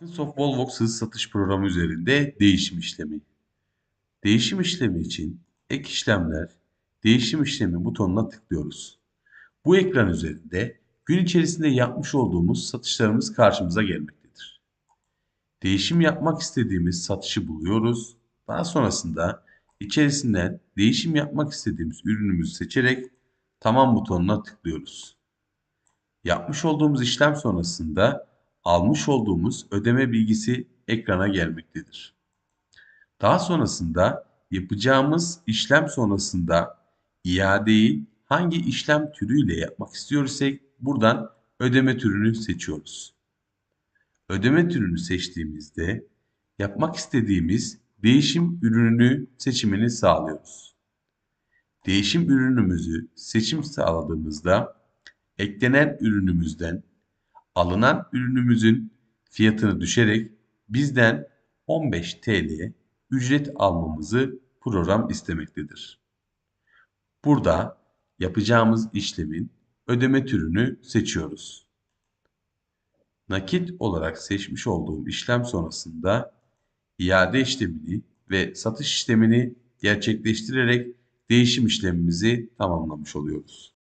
Microsoft Volvox hızlı satış programı üzerinde değişim işlemi. Değişim işlemi için ek işlemler, değişim işlemi butonuna tıklıyoruz. Bu ekran üzerinde gün içerisinde yapmış olduğumuz satışlarımız karşımıza gelmektedir. Değişim yapmak istediğimiz satışı buluyoruz. Daha sonrasında içerisinden değişim yapmak istediğimiz ürünümüzü seçerek tamam butonuna tıklıyoruz. Yapmış olduğumuz işlem sonrasında almış olduğumuz ödeme bilgisi ekrana gelmektedir. Daha sonrasında yapacağımız işlem sonrasında iadeyi hangi işlem türüyle yapmak istiyorsak buradan ödeme türünü seçiyoruz. Ödeme türünü seçtiğimizde yapmak istediğimiz değişim ürününü seçimini sağlıyoruz. Değişim ürünümüzü seçim sağladığımızda eklenen ürünümüzden alınan ürünümüzün fiyatını düşerek bizden 15 TL ücret almamızı program istemektedir. Burada yapacağımız işlemin ödeme türünü seçiyoruz. Nakit olarak seçmiş olduğum işlem sonrasında iade işlemini ve satış işlemini gerçekleştirerek değişim işlemimizi tamamlamış oluyoruz.